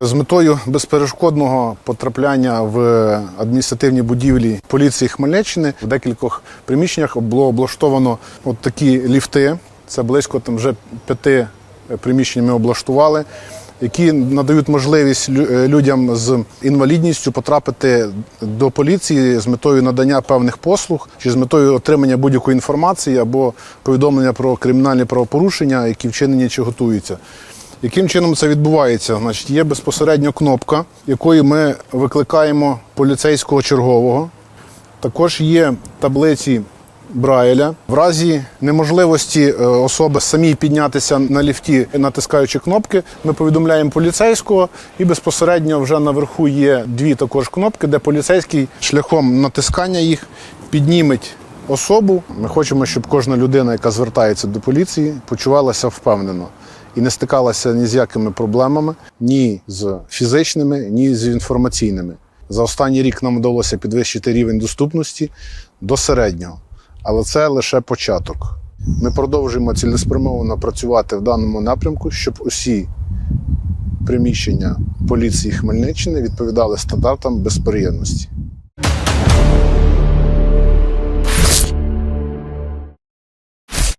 З метою безперешкодного потрапляння в адміністративні будівлі поліції Хмельниччини в декількох приміщеннях було облаштовано от такі ліфти. Це близько там вже п'яти приміщень ми облаштували, які надають можливість е, людям з інвалідністю потрапити до поліції з метою надання певних послуг чи з метою отримання будь-якої інформації або повідомлення про кримінальні правопорушення, які вчинені чи готуються. Яким чином це відбувається? Значить, є безпосередньо кнопка, якою ми викликаємо поліцейського чергового. Також є таблиці Брайля. В разі неможливості е, особи самій піднятися на ліфті, натискаючи кнопки, ми повідомляємо поліцейського, і безпосередньо вже наверху є дві також кнопки, де поліцейський шляхом натискання їх підніметь особу. Ми хочемо, щоб кожна людина, яка звертається до поліції, почувалася впевнено і не стикалася ні з якими проблемами, ні з фізичними, ні з інформаційними. За останній рік нам вдалося підвищити рівень доступності до середнього, але це лише початок. Ми продовжуємо цілеспрямовано працювати в даному напрямку, щоб усі приміщення поліції Хмельниччини відповідали стандартам безперервності.